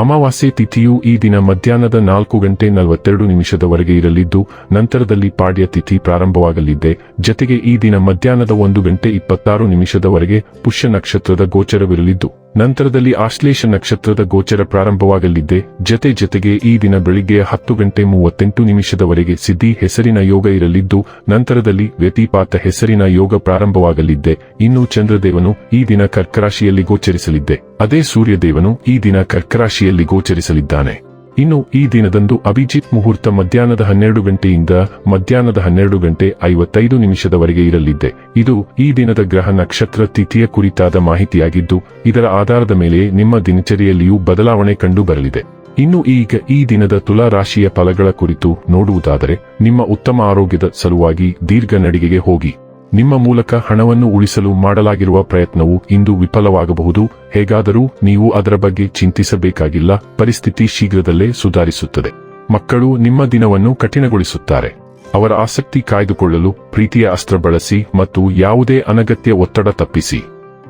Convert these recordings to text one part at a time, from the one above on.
ಅಮಾವಾಸ್ಯೆ ತಿಥಿಯು ಈ ದಿನ ಮಧ್ಯಾಹ್ನದ ನಾಲ್ಕು ಗಂಟೆ ನಲವತ್ತೆರಡು ನಿಮಿಷದವರೆಗೆ ಇರಲಿದ್ದು, ನಂತರದಲ್ಲಿ ಪಾಡ್ಯ ತಿಥಿ ಪ್ರಾರಂಭವಾಗಲಿದೆ ಜತೆಗೆ ಈ ದಿನ ಮಧ್ಯಾಹ್ನದ ಒಂದು ಗಂಟೆ ಇಪ್ಪತ್ತಾರು ನಿಮಿಷದವರೆಗೆ ಪುಷ್ಯ ನಕ್ಷತ್ರದ ಗೋಚರವಿರಲಿದ್ದು. ನಂತರದಲ್ಲಿ ಆಶ್ಲೇಷ ನಕ್ಷತ್ರದ ಗೋಚರ ಪ್ರಾರಂಭವಾಗಲಿದೆ. ಜತೆ ಜತೆಗೆ ಈ ದಿನ ಬೆಳಿಗ್ಗೆ ಹತ್ತು ಗಂಟೆ ಮೂವತ್ತೆಂಟು ನಿಮಿಷದವರೆಗೆ ಸಿದ್ಧಿ ಹೆಸರಿನ ಯೋಗ ಇರಲಿದ್ದು, ನಂತರದಲ್ಲಿ ವ್ಯತಿಪಾತ ಹೆಸರಿನ ಯೋಗ ಪ್ರಾರಂಭವಾಗಲಿದ್ದೆ ಇನ್ನು ಚಂದ್ರದೇವನು ಈ ದಿನ ಕರ್ಕರಾಶಿಯಲ್ಲಿ ಗೋಚರಿಸಲಿದ್ದೆ ಅದೇ ಸೂರ್ಯದೇವನು ಈ ದಿನ ಕರ್ಕರಾಶಿಯಲ್ಲಿ ಗೋಚರಿಸಲಿದ್ದಾನೆ. ಇನ್ನು ಈ ದಿನದಂದು ಅಭಿಜಿತ್ ಮುಹೂರ್ತ ಮಧ್ಯಾಹ್ನದ ಹನ್ನೆರಡು ಗಂಟೆಯಿಂದ ಮಧ್ಯಾಹ್ನದ ಹನ್ನೆರಡು ಗಂಟೆ ಐವತ್ತೈದು ನಿಮಿಷದವರೆಗೆ ಇರಲಿದೆ. ಇದು ಈ ದಿನದ ಗ್ರಹ ನಕ್ಷತ್ರ ತಿಥಿಯ ಕುರಿತಾದ ಮಾಹಿತಿಯಾಗಿದ್ದು, ಇದರ ಆಧಾರದ ಮೇಲೆ ನಿಮ್ಮ ದಿನಚರಿಯಲ್ಲಿಯೂ ಬದಲಾವಣೆ ಕಂಡು ಬರಲಿದೆ ಇನ್ನು ಈಗ ಈ ದಿನದ ತುಲಾ ರಾಶಿಯ ಫಲಗಳ ಕುರಿತು ನೋಡುವುದಾದರೆ, ನಿಮ್ಮ ಉತ್ತಮ ಆರೋಗ್ಯದ ಸಲುವಾಗಿ ದೀರ್ಘ ನಡಿಗೆಗೆ ಹೋಗಿ. ನಿಮ್ಮ ಮೂಲಕ ಹಣವನ್ನು ಉಳಿಸಲು ಮಾಡಲಾಗಿರುವ ಪ್ರಯತ್ನವು ಇಂದು ವಿಫಲವಾಗಬಹುದು. ಹೇಗಾದರೂ ನೀವು ಅದರ ಬಗ್ಗೆ ಚಿಂತಿಸಬೇಕಾಗಿಲ್ಲ. ಪರಿಸ್ಥಿತಿ ಶೀಘ್ರದಲ್ಲೇ ಸುಧಾರಿಸುತ್ತದೆ. ಮಕ್ಕಳು ನಿಮ್ಮ ದಿನವನ್ನು ಕಠಿಣಗೊಳಿಸುತ್ತಾರೆ. ಅವರ ಆಸಕ್ತಿ ಕಾಯ್ದುಕೊಳ್ಳಲು ಪ್ರೀತಿಯ ಅಸ್ತ್ರ ಬಳಸಿ ಮತ್ತು ಯಾವುದೇ ಅನಗತ್ಯ ಒತ್ತಡ ತಪ್ಪಿಸಿ.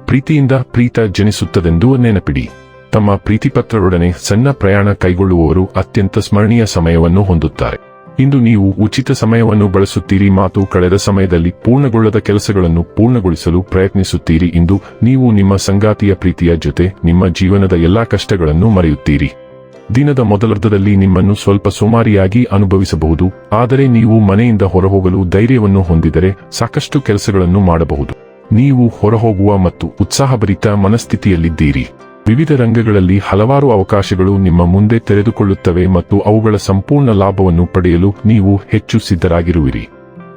ಪ್ರೀತಿಯಿಂದ ಪ್ರೀತ ಜನಿಸುತ್ತದೆಂದು ನೆನಪಿಡಿ. ತಮ್ಮ ಪ್ರೀತಿಪತ್ರರೊಡನೆ ಸಣ್ಣ ಪ್ರಯಾಣ ಕೈಗೊಳ್ಳುವವರು ಅತ್ಯಂತ ಸ್ಮರಣೀಯ ಸಮಯವನ್ನು ಹೊಂದುತ್ತಾರೆ. ಇಂದು ನೀವು ಉಚಿತ ಸಮಯವನ್ನು ಬಳಸುತ್ತೀರಿ ಮಾತು ಕಳೆದ ಸಮಯದಲ್ಲಿ ಪೂರ್ಣಗೊಳ್ಳದ ಕೆಲಸಗಳನ್ನು ಪೂರ್ಣಗೊಳಿಸಲು ಪ್ರಯತ್ನಿಸುತ್ತೀರಿ ಇಂದು ನೀವು ನಿಮ್ಮ ಸಂಗಾತಿಯ ಪ್ರೀತಿಯ ಜೊತೆ ನಿಮ್ಮ ಜೀವನದ ಎಲ್ಲಾ ಕಷ್ಟಗಳನ್ನು ಮರೆಯುತ್ತೀರಿ. ದಿನದ ಮೊದಲರ್ಧದಲ್ಲಿ ನಿಮ್ಮನ್ನು ಸ್ವಲ್ಪ ಸೋಮಾರಿಯಾಗಿ ಅನುಭವಿಸಬಹುದು, ಆದರೆ ನೀವು ಮನೆಯಿಂದ ಹೊರಹೋಗಲು ಧೈರ್ಯವನ್ನು ಹೊಂದಿದರೆ ಸಾಕಷ್ಟು ಕೆಲಸಗಳನ್ನು ಮಾಡಬಹುದು. ನೀವು ಹೊರಹೋಗುವ ಮತ್ತು ಉತ್ಸಾಹಭರಿತ ಮನಸ್ಥಿತಿಯಲ್ಲಿದ್ದೀರಿ. ವಿವಿಧ ರಂಗಗಳಲ್ಲಿ ಹಲವಾರು ಅವಕಾಶಗಳು ನಿಮ್ಮ ಮುಂದೆ ತೆರೆದುಕೊಳ್ಳುತ್ತವೆ ಮತ್ತು ಅವುಗಳ ಸಂಪೂರ್ಣ ಲಾಭವನ್ನು ಪಡೆಯಲು ನೀವು ಹೆಚ್ಚು ಸಿದ್ಧರಾಗಿರುವಿರಿ.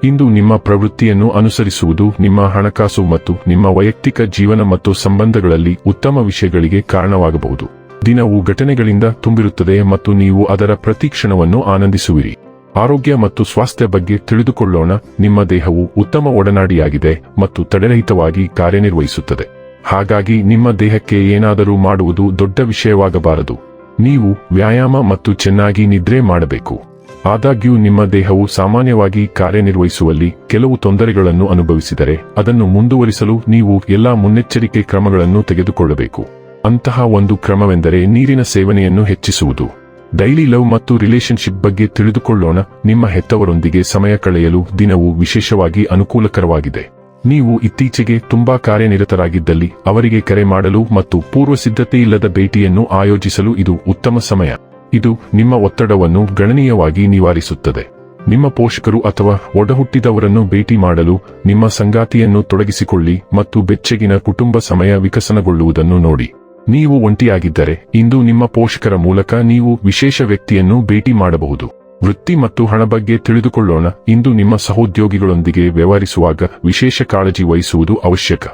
ಇಂದು ನಿಮ್ಮ ಪ್ರವೃತ್ತಿಯನ್ನು ಅನುಸರಿಸುವುದು ನಿಮ್ಮ ಹಣಕಾಸು ಮತ್ತು ನಿಮ್ಮ ವೈಯಕ್ತಿಕ ಜೀವನ ಮತ್ತು ಸಂಬಂಧಗಳಲ್ಲಿ ಉತ್ತಮ ವಿಷಯಗಳಿಗೆ ಕಾರಣವಾಗಬಹುದು. ದಿನವು ಘಟನೆಗಳಿಂದ ತುಂಬಿರುತ್ತದೆ ಮತ್ತು ನೀವು ಅದರ ಪ್ರತಿಕ್ಷಣವನ್ನು ಆನಂದಿಸುವಿರಿ. ಆರೋಗ್ಯ ಮತ್ತು ಸ್ವಾಸ್ಥ್ಯ ಬಗ್ಗೆ ತಿಳಿದುಕೊಳ್ಳೋಣ, ನಿಮ್ಮ ದೇಹವು ಉತ್ತಮ ಒಡನಾಡಿಯಾಗಿದೆ ಮತ್ತು ತಡೆರಹಿತವಾಗಿ ಕಾರ್ಯನಿರ್ವಹಿಸುತ್ತದೆ. ಹಾಗಾಗಿ ನಿಮ್ಮ ದೇಹಕ್ಕೆ ಏನಾದರೂ ಮಾಡುವುದು ದೊಡ್ಡ ವಿಷಯವಾಗಬಾರದು. ನೀವು ವ್ಯಾಯಾಮ ಮತ್ತು ಚೆನ್ನಾಗಿ ನಿದ್ರೆ ಮಾಡಬೇಕು. ಆದಾಗ್ಯೂ ನಿಮ್ಮ ದೇಹವು ಸಾಮಾನ್ಯವಾಗಿ ಕಾರ್ಯನಿರ್ವಹಿಸುವಲ್ಲಿ ಕೆಲವು ತೊಂದರೆಗಳನ್ನು ಅನುಭವಿಸಿದರೆ ಅದನ್ನು ಮುಂದುವರಿಸಲು ನೀವು ಎಲ್ಲಾ ಮುನ್ನೆಚ್ಚರಿಕೆ ಕ್ರಮಗಳನ್ನು ತೆಗೆದುಕೊಳ್ಳಬೇಕು. ಅಂತಹ ಒಂದು ಕ್ರಮವೆಂದರೆ ನೀರಿನ ಸೇವನೆಯನ್ನು ಹೆಚ್ಚಿಸುವುದು. ಡೈಲಿ ಲವ್ ಮತ್ತು ರಿಲೇಶನ್ಶಿಪ್ ಬಗ್ಗೆ ತಿಳಿದುಕೊಳ್ಳೋಣ. ನಿಮ್ಮ ಹೆತ್ತವರೊಂದಿಗೆ ಸಮಯ ಕಳೆಯಲು ದಿನವು ವಿಶೇಷವಾಗಿ ಅನುಕೂಲಕರವಾಗಿದೆ. ನೀವು ಇತ್ತೀಚೆಗೆ ತುಂಬಾ ಕಾರ್ಯನಿರತರಾಗಿದ್ದಲ್ಲಿ ಅವರಿಗೆ ಕರೆ ಮಾಡಲು ಮತ್ತು ಪೂರ್ವ ಸಿದ್ಧತೆಯಿಲ್ಲದ ಭೇಟಿಯನ್ನು ಆಯೋಜಿಸಲು ಇದು ಉತ್ತಮ ಸಮಯ. ಇದು ನಿಮ್ಮ ಒತ್ತಡವನ್ನು ಗಣನೀಯವಾಗಿ ನಿವಾರಿಸುತ್ತದೆ. ನಿಮ್ಮ ಪೋಷಕರು ಅಥವಾ ಒಡಹುಟ್ಟಿದವರನ್ನು ಭೇಟಿ ಮಾಡಲು ನಿಮ್ಮ ಸಂಗಾತಿಯನ್ನು ತೊಡಗಿಸಿಕೊಳ್ಳಿ ಮತ್ತು ಬೆಚ್ಚಗಿನ ಕುಟುಂಬ ಸಮಯ ವಿಕಸನಗೊಳ್ಳುವುದನ್ನು ನೋಡಿ. ನೀವು ಒಂಟಿಯಾಗಿದ್ದರೆ ಇಂದು ನಿಮ್ಮ ಪೋಷಕರ ಮೂಲಕ ನೀವು ವಿಶೇಷ ವ್ಯಕ್ತಿಯನ್ನು ಭೇಟಿ ಮಾಡಬಹುದು. ವೃತ್ತಿ ಮತ್ತು ಹಣ ಬಗ್ಗೆ ತಿಳಿದುಕೊಳ್ಳೋಣ. ಇಂದು ನಿಮ್ಮ ಸಹೋದ್ಯೋಗಿಗಳೊಂದಿಗೆ ವ್ಯವಹರಿಸುವಾಗ ವಿಶೇಷ ಕಾಳಜಿ ವಹಿಸುವುದು ಅವಶ್ಯಕ.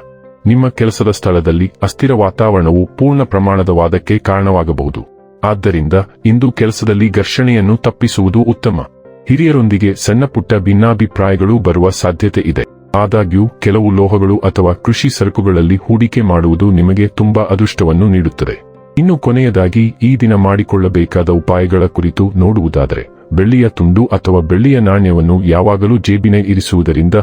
ನಿಮ್ಮ ಕೆಲಸದ ಸ್ಥಳದಲ್ಲಿ ಅಸ್ಥಿರ ವಾತಾವರಣವು ಪೂರ್ಣ ಪ್ರಮಾಣದ ವಾದಕ್ಕೆ ಕಾರಣವಾಗಬಹುದು. ಆದ್ದರಿಂದ ಇಂದು ಕೆಲಸದಲ್ಲಿ ಘರ್ಷಣೆಯನ್ನು ತಪ್ಪಿಸುವುದು ಉತ್ತಮ. ಹಿರಿಯರೊಂದಿಗೆ ಸಣ್ಣಪುಟ್ಟ ಭಿನ್ನಾಭಿಪ್ರಾಯಗಳು ಬರುವ ಸಾಧ್ಯತೆ ಇದೆ. ಆದಾಗ್ಯೂ, ಕೆಲವು ಲೋಹಗಳು ಅಥವಾ ಕೃಷಿ ಸರಕುಗಳಲ್ಲಿ ಹೂಡಿಕೆ ಮಾಡುವುದು ನಿಮಗೆ ತುಂಬಾ ಅದೃಷ್ಟವನ್ನು ನೀಡುತ್ತದೆ. ಇನ್ನು ಕೊನೆಯದಾಗಿ, ಈ ದಿನ ಮಾಡಿಕೊಳ್ಳಬೇಕಾದ ಉಪಾಯಗಳ ಕುರಿತು ನೋಡುವುದಾದರೆ ಬೆಳ್ಳಿಯ ತುಂಡು ಅಥವಾ ಬೆಳ್ಳಿಯ ನಾಣ್ಯವನ್ನು ಯಾವಾಗಲೂ ಜೇಬಿನ ಇರಿಸುವುದರಿಂದ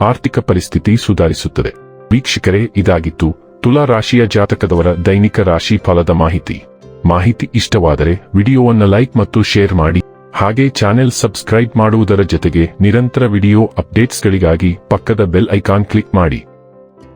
ಆರ್ಥಿಕ ಪರಿಸ್ಥಿತಿ ಸುಧಾರಿಸುತ್ತದೆ. ವೀಕ್ಷಕರೇ, ಇದಾಗಿತ್ತು ತುಲಾ ರಾಶಿಯ ಜಾತಕದವರ ದೈನಿಕ ರಾಶಿ ಫಲದ ಮಾಹಿತಿ. ಮಾಹಿತಿ ಇಷ್ಟವಾದರೆ ವಿಡಿಯೋವನ್ನು ಲೈಕ್ ಮತ್ತು ಶೇರ್ ಮಾಡಿ. ಹಾಗೆ ಚಾನೆಲ್ ಸಬ್ಸ್ಕ್ರೈಬ್ ಮಾಡುವುದರ ಜೊತೆಗೆ ನಿರಂತರ ವಿಡಿಯೋ ಅಪ್ಡೇಟ್ಸ್ಗಳಿಗಾಗಿ ಪಕ್ಕದ ಬೆಲ್ ಐಕಾನ್ ಕ್ಲಿಕ್ ಮಾಡಿ.